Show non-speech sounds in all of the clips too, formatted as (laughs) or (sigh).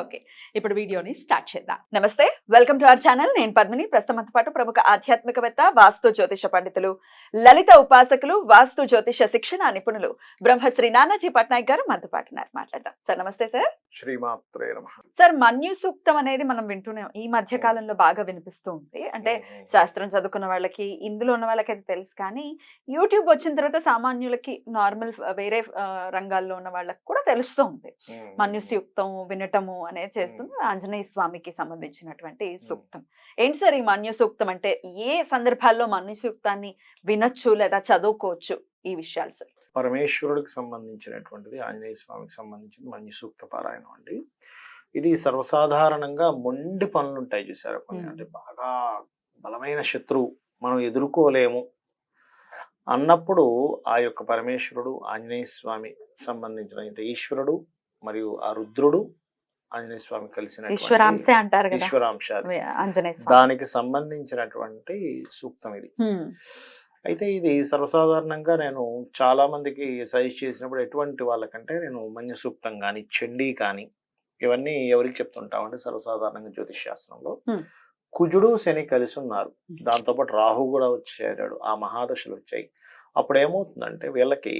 Okay ఇప్పుడు వీడియోని start చేద్దాం. నమస్తే వెల్కమ్ టు అవర్ ఛానల్. నేను పద్మిని. ప్రస్తుతంతో పాటు ప్రముఖ ఆధ్యాత్మికవేత్త వాస్తు జ్యోతిష పండితులు లలిత ఉపాసకులు వాస్తు జ్యోతిష శిక్షణ నిపుణులు బ్రహ్మశ్రీ నానాజీ పట్నాయక్ గారు మనతో పాటు ఉన్నారు. మాట్లాడదాం. సార్ నమస్తే సార్. శ్రీమాత్రే నమ. సార్ మన్యు సూక్తం అనేది మనం వింటూనే ఈ మధ్య కాలంలో బాగా వినిపిస్తూ ఉంది. అంటే శాస్త్రం చదువుకున్న వాళ్ళకి ఇందులో ఉన్న వాళ్ళకి అది తెలుసు కానీ యూట్యూబ్ వచ్చిన తర్వాత సామాన్యులకి నార్మల్ వేరే రంగాల్లో ఉన్న వాళ్ళకి కూడా తెలుస్తూ ఉంది. మన్యు సూక్తం వినటము అనేది చేస్తుంది. ఆంజనేయ స్వామికి సంబంధించినటువంటి సూక్తం. ఏంటి సార్ ఈ మన్యు సూక్తం అంటే ఏ సందర్భాల్లో మన్యు సూక్తాన్ని వినొచ్చు లేదా చదువుకోవచ్చు ఈ విషయాలు సార్? పరమేశ్వరుడికి సంబంధించినటువంటిది ఆంజనేయ స్వామికి సంబంధించింది మంచి సూక్త పారాయణం అండి. ఇది సర్వసాధారణంగా మొండి పనులు ఉంటాయి చూసారా కొన్ని. అంటే బాగా బలమైన శత్రువు మనం ఎదుర్కోలేము. అన్నప్పుడు ఆ యొక్క పరమేశ్వరుడు ఆంజనేయ స్వామి సంబంధించిన ఈశ్వరుడు మరియు ఆ రుద్రుడు ఆంజనేయ స్వామి కలిసిన ఈశ్వరాంశే అంటారు దానికి సంబంధించినటువంటి సూక్తం ఇది. అయితే ఇది సర్వసాధారణంగా నేను చాలా మందికి సజెస్ట్ చేసినప్పుడు ఎటువంటి వాళ్ళకంటే నేను మన్య సూక్తం కానీ చండీ కానీ ఇవన్నీ ఎవరికి చెప్తుంటామంటే సర్వసాధారణంగా జ్యోతిష్ శాస్త్రంలో. కుజుడు శని కలిసి ఉన్నారు. దాంతోపాటు రాహు కూడా వచ్చి చేరాడు ఆ మహాదశలు వచ్చాయి. అప్పుడు ఏమవుతుందంటే వీళ్ళకి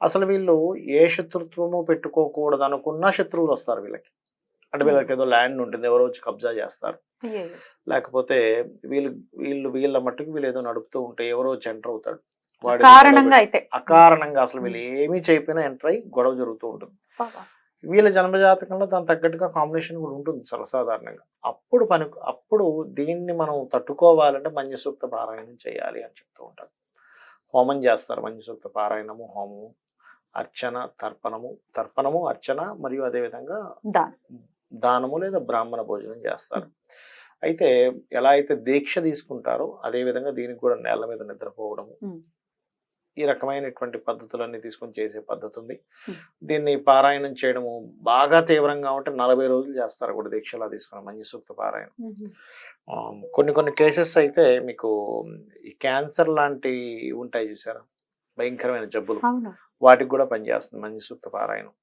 అసలు వీళ్ళు ఏ శత్రుత్వము పెట్టుకోకూడదు అనుకున్న శత్రువులు వస్తారు వీళ్ళకి. అంటే వీళ్ళకి ఏదో ల్యాండ్ ఉంటుంది ఎవరో వచ్చి కబ్జా చేస్తారు. లేకపోతే వీళ్ళు వీళ్ళు వీళ్ళ మట్టుకు వీళ్ళు ఏదో నడుపుతూ ఉంటే ఎవరో వచ్చి ఎంటర్ అవుతాడు వాడు కారణంగా అయితే. అకారణంగా అసలు వీళ్ళు ఏమీ చేయకపోయినా ఎంటర్ అయ్యి గొడవ జరుగుతూ ఉంటుంది. వీళ్ళ జన్మజాతకంలో దాని తగ్గట్టుగా కాంబినేషన్ కూడా ఉంటుంది సర్వసాధారణంగా. అప్పుడు పని అప్పుడు దీన్ని మనం తట్టుకోవాలంటే మంజసూక్త పారాయణం చేయాలి అని చెప్తూ ఉంటారు. హోమం చేస్తారు మంజసూక్త పారాయణము హోమము అర్చన తర్పణము తర్పణము అర్చన మరియు అదేవిధంగా దానము లేదా బ్రాహ్మణ భోజనం చేస్తారు. అయితే ఎలా అయితే దీక్ష తీసుకుంటారో అదే విధంగా దీనికి కూడా నేల మీద నిద్రపోవడము. ఈ రకమైనటువంటి పద్ధతులన్నీ తీసుకొని చేసే పద్ధతి ఉంది. దీన్ని పారాయణం చేయడము బాగా తీవ్రంగా ఉంటే నలభై రోజులు చేస్తారు కూడా దీక్షలా తీసుకుని మంచి సూక్త పారాయణం కొన్ని కొన్ని కేసెస్ అయితే మీకు ఈ క్యాన్సర్ లాంటి ఉంటాయి చూసారా? భయంకరమైన జబ్బులు. వాటికి కూడా పనిచేస్తుంది మంచి సూక్త పారాయణం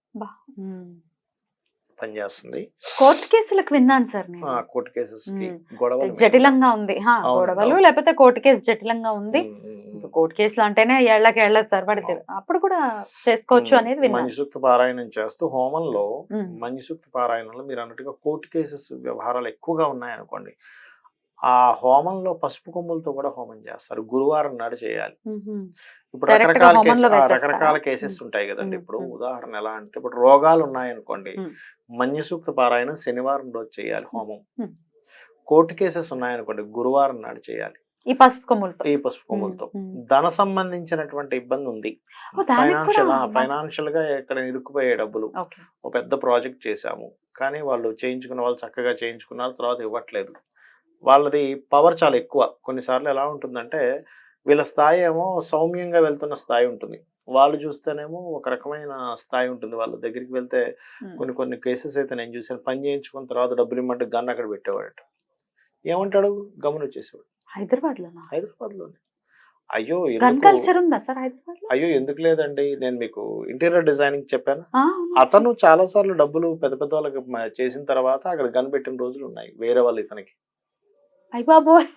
మ్మ్. పనిచేస్తుంది కోర్టు కేసులకు విన్నాను సార్ కోర్టు కేసెస్ జటిలంగా ఉంది. గొడవలు. లేకపోతే కోర్టు కేసు జటిలంగా ఉంది. కోర్టు కేసులు అంటేనే ఏళ్ళకి ఏళ్ళ తరబడి అవును. అప్పుడు కూడా చేసుకోవచ్చు అనేది విన్నాను. మంజుసూక్త పారాయణం చేస్తూ హోమంలో ఉమ్. మంజుసూక్త పారాయణంలో మీరు అన్నట్టుగా కోర్టు కేసెస్ వ్యవహారాలు ఎక్కువగా ఉన్నాయనుకోండి. ఆ హోమంలో పసుపు కొమ్ములతో కూడా హోమం చేస్తారు గురువారం నాడు చేయాలి. ఇప్పుడు రకరకాల? రకరకాల కేసెస్. ఉంటాయి కదండి ఇప్పుడు. ఉదాహరణ ఎలా అంటే ఇప్పుడు రోగాలు ఉన్నాయనుకోండి ఉమ్. మంజుసూక్త పారాయణం శనివారం రోజు చేయాలి హోమం. కోర్టు కేసెస్ ఉన్నాయనుకోండి గురువారం నాడు చేయాలి ఈ పసుపు కొమ్ములతో ఈ పసుపు కొమ్ములతో. ధన సంబంధించినటువంటి ఇబ్బంది ఉంది ఫైనాన్షియల్. ఫైనాన్షియల్గా ఇక్కడ ఇరుక్కుపోయే డబ్బులు ఒక పెద్ద ప్రాజెక్ట్ చేశాము కానీ వాళ్ళు చేయించుకున్న వాళ్ళు చక్కగా చేయించుకున్నారు తర్వాత ఇవ్వట్లేదు వాళ్ళది పవర్ చాలా ఎక్కువ. కొన్నిసార్లు ఎలా ఉంటుందంటే వీళ్ళ స్థాయి ఏమో సౌమ్యంగా వెళ్తున్న స్థాయి ఉంటుంది. వాళ్ళు చూస్తేనేమో ఒక రకమైన స్థాయి ఉంటుంది. వాళ్ళ దగ్గరికి వెళ్తే. కొన్ని కొన్ని కేసెస్ అయితే నేను చూసాను పని చేయించుకున్న తర్వాత డబ్బులు ఇమ్మంటే గన్ అక్కడ పెట్టేవాడట. ఏమంటాడు? గమని వచ్చేసేవాడు హైదరాబాద్ లోనా హైదరాబాద్లోనే. అయ్యో గన్ కల్చర్ ఉందా సార్ హైదరాబాద్లో అయ్యో ఎందుకు లేదండి? నేను మీకు ఇంటీరియర్ డిజైనింగ్ చెప్పాను? అతను చాలా సార్లు డబ్బులు పెద్ద పెద్ద వాళ్ళకి చేసిన తర్వాత అక్కడ కనిపెట్టిన రోజులు ఉన్నాయి. వేరే వాళ్ళు ఇతనికి. అయ్య బాబోయ్.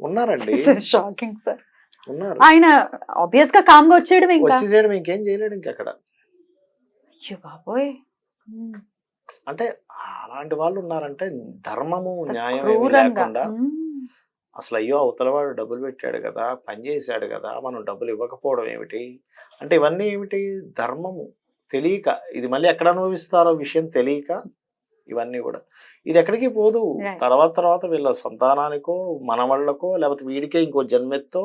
ఉన్నారండి. Shocking sir. ఉన్నారు. ఆయన ఆబ్వియస్గా కామ్గా వచ్చేయడం ఇంకా. వచ్చి చేయడం ఇంకేం చేయలేడు ఇంకెక్కడ. అయ్యో బాబోయ్. అంటే అలాంటి వాళ్ళు ఉన్నారంటే ధర్మము న్యాయం ఏమీ లేకుండా. అసలు అయ్యో అవతల వాడు డబ్బులు పెట్టాడు కదా పని చేశాడు కదా మనం డబ్బులు ఇవ్వకపోవడం ఏమిటి? అంటే ఇవన్నీ ఏమిటి? ధర్మము. తెలియక ఇది మళ్ళీ ఎక్కడ అనుభవిస్తారో విషయం తెలియక ఇవన్నీ కూడా. ఇది ఎక్కడికి పోదు. తర్వాత తర్వాత వీళ్ళ సంతానానికో మనవాళ్ళకో లేకపోతే వీడికే ఇంకో జన్మెత్తో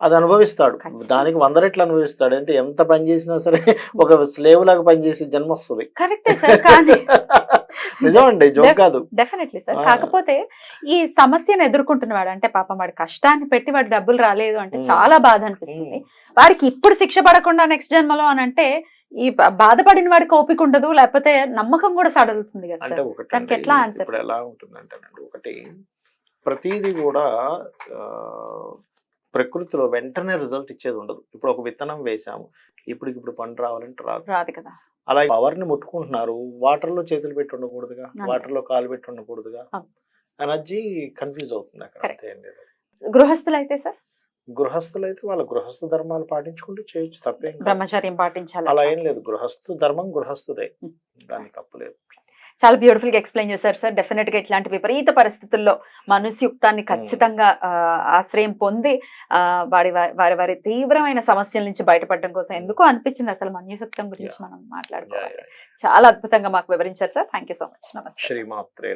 అది అనుభవిస్తాడు. దానికి వంద రెట్లు అనుభవిస్తాడు. అంటే ఎంత పని చేసినా సరే (laughs) ఒక స్లేవ్ లాగా పనిచేసి జన్మ వస్తుంది. కరెక్టే సార్ కానీ (laughs) నిజమండి జోక్ కాదు. Definitely sir. కాకపోతే ఈ సమస్యను ఎదుర్కొంటున్నవాడు అంటే పాపం వాడి కష్టాన్ని పెట్టి వాడి డబ్బులు రాలేదు అంటే. చాలా బాధ అనిపిస్తుంది. వాడికి ఇప్పుడు శిక్ష పడకుండా నెక్స్ట్ జన్మలో అని అంటే ఈ బాధపడిన వాడికి ఓపిక ఉండదు లేకపోతే నమ్మకం కూడా సడలుతుంది కదా అంటే ఒకటి ఎట్లా? ఇప్పుడు ఎలా ఒకటి ప్రతిదీ కూడా ప్రకృతిలో వెంటనే రిజల్ట్ ఇచ్చేది ఉండదు. ఇప్పుడు ఒక విత్తనం వేసాము ఇప్పుడు ఇప్పుడు పంట రావాలంటే రాదు. రాదు కదా. అలా పవర్ని ముట్టుకుంటున్నారు వాటర్లో చేతులు పెట్టి ఉండకూడదుగా అంతే. వాటర్లో కాలు పెట్టి ఉండకూడదుగా. ఎనర్జీ కన్ఫ్యూజ్ అవుతుంది అక్కడ గృహస్థులు అయితే సార్? గృహస్థులు అయితే వాళ్ళ గృహస్థ ధర్మాలు పాటించుకుంటూ చేయొచ్చు తప్పేం. బ్రహ్మచర్యం పాటించాలి అలా ఏం లేదు గృహస్థు ధర్మం గృహస్థుదే. దానికి తప్పు లేదు. చాలా బ్యూటిఫుల్గా ఎక్స్ప్లెయిన్ చేశారు సార్. డెఫినెట్గా ఇట్లాంటి విపరీత పరిస్థితుల్లో మనుస్యుక్తాన్ని ఖచ్చితంగా ఆశ్రయం పొంది ఆ, వారి వారి- వారి వారి తీవ్రమైన సమస్యల నుంచి బయటపడడం కోసం ఎందుకో అనిపించింది అసలు మన్యుసక్తం గురించి. మనం మాట్లాడుకోవాలి. చాలా అద్భుతంగా మాకు వివరించారు sir. Thank you so much నమస్తే. శ్రీమాత్రే